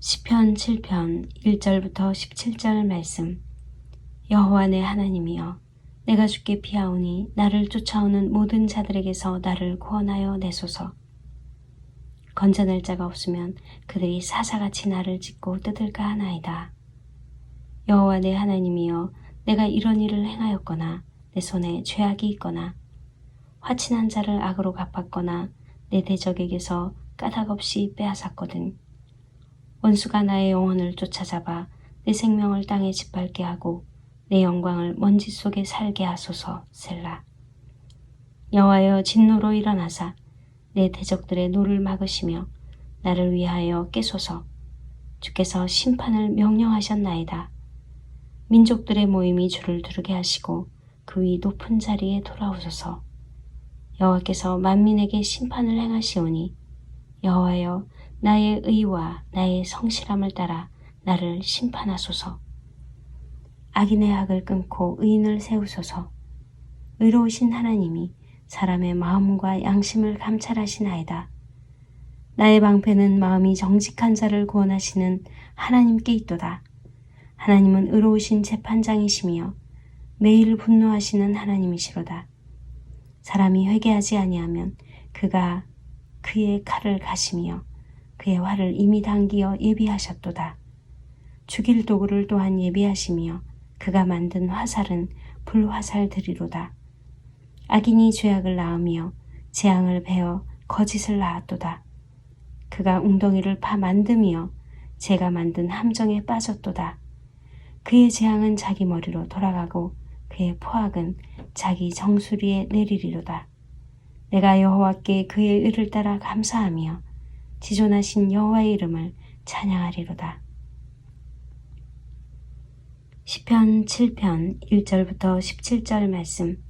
시편 7편 1절부터 17절 말씀. 여호와 내 하나님이여 내가 주께 피하오니 나를 쫓아오는 모든 자들에게서 나를 구원하여 내소서. 건져낼 자가 없으면 그들이 사사같이 나를 찢고 뜯을까 하나이다. 여호와 내 하나님이여 내가 이런 일을 행하였거나 내 손에 죄악이 있거나 화친한 자를 악으로 갚았거나 내 대적에게서 까닭 없이 빼앗았거든 원수가 나의 영혼을 쫓아잡아 내 생명을 땅에 짓밟게 하고 내 영광을 먼지 속에 살게 하소서 셀라. 여호와여 진노로 일어나사 내 대적들의 노를 막으시며 나를 위하여 깨소서. 주께서 심판을 명령하셨나이다. 민족들의 모임이 주를 두르게 하시고 그 위 높은 자리에 돌아오소서. 여호와께서 만민에게 심판을 행하시오니 여호와여 나의 의와 나의 성실함을 따라 나를 심판하소서. 악인의 악을 끊고 의인을 세우소서. 의로우신 하나님이 사람의 마음과 양심을 감찰하시나이다. 나의 방패는 마음이 정직한 자를 구원하시는 하나님께 있도다. 하나님은 의로우신 재판장이시며 매일 분노하시는 하나님이시로다. 사람이 회개하지 아니하면 그가 그의 칼을 가시며 그의 활을 이미 당기어 예비하셨도다. 죽일 도구를 또한 예비하시며 그가 만든 화살은 불화살들이로다. 악인이 죄악을 낳으며 재앙을 베어 거짓을 낳았도다. 그가 웅덩이를 파 만듦이여 제가 만든 함정에 빠졌도다. 그의 재앙은 자기 머리로 돌아가고 그의 포악은 자기 정수리에 내리리로다. 내가 여호와께 그의 의를 따라 감사하며 지존하신 여호와의 이름을 찬양하리로다. 시편 7편 1절부터 17절 말씀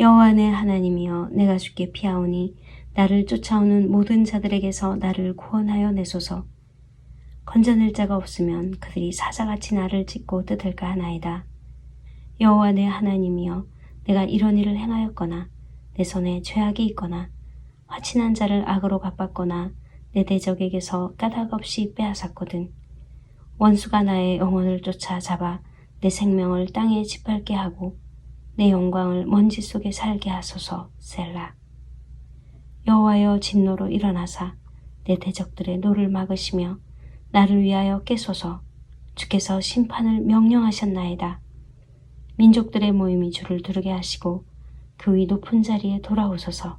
여호와 내 하나님이여 내가 주께 피하오니 나를 쫓아오는 모든 자들에게서 나를 구원하여 내소서 건져낼 자가 없으면 그들이 사자같이 나를 찢고 뜯을까 하나이다. 여호와 내 하나님이여 내가 이런 일을 행하였거나 내 손에 죄악이 있거나 화친한 자를 악으로 갚았거나 내 대적에게서 까닭 없이 빼앗았거든. 원수가 나의 영혼을 쫓아 잡아 내 생명을 땅에 짓밟게 하고 내 영광을 먼지 속에 살게 하소서 셀라. 여호와여 진노로 일어나사 내 대적들의 노를 막으시며 나를 위하여 깨소서 주께서 심판을 명령하셨나이다. 민족들의 모임이 주를 두르게 하시고 그 위 높은 자리에 돌아오소서.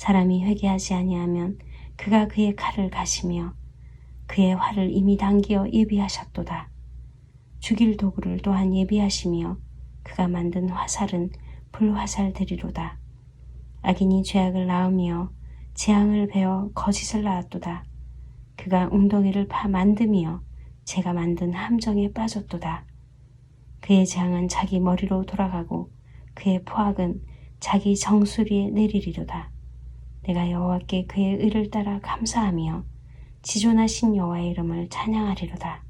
사람이 회개하지 아니하면 그가 그의 칼을 가시며 그의 활을 이미 당기어 예비하셨도다. 죽일 도구를 또한 예비하시며 그가 만든 화살은 불화살들이로다. 악인이 죄악을 낳으며 재앙을 베어 거짓을 낳았도다. 그가 웅덩이를 파 만듦이여 제가 만든 함정에 빠졌도다. 그의 재앙은 자기 머리로 돌아가고 그의 포악은 자기 정수리에 내리리로다. 내가 여호와께 그의 의를 따라 감사하며 지존하신 여호와의 이름을 찬양하리로다.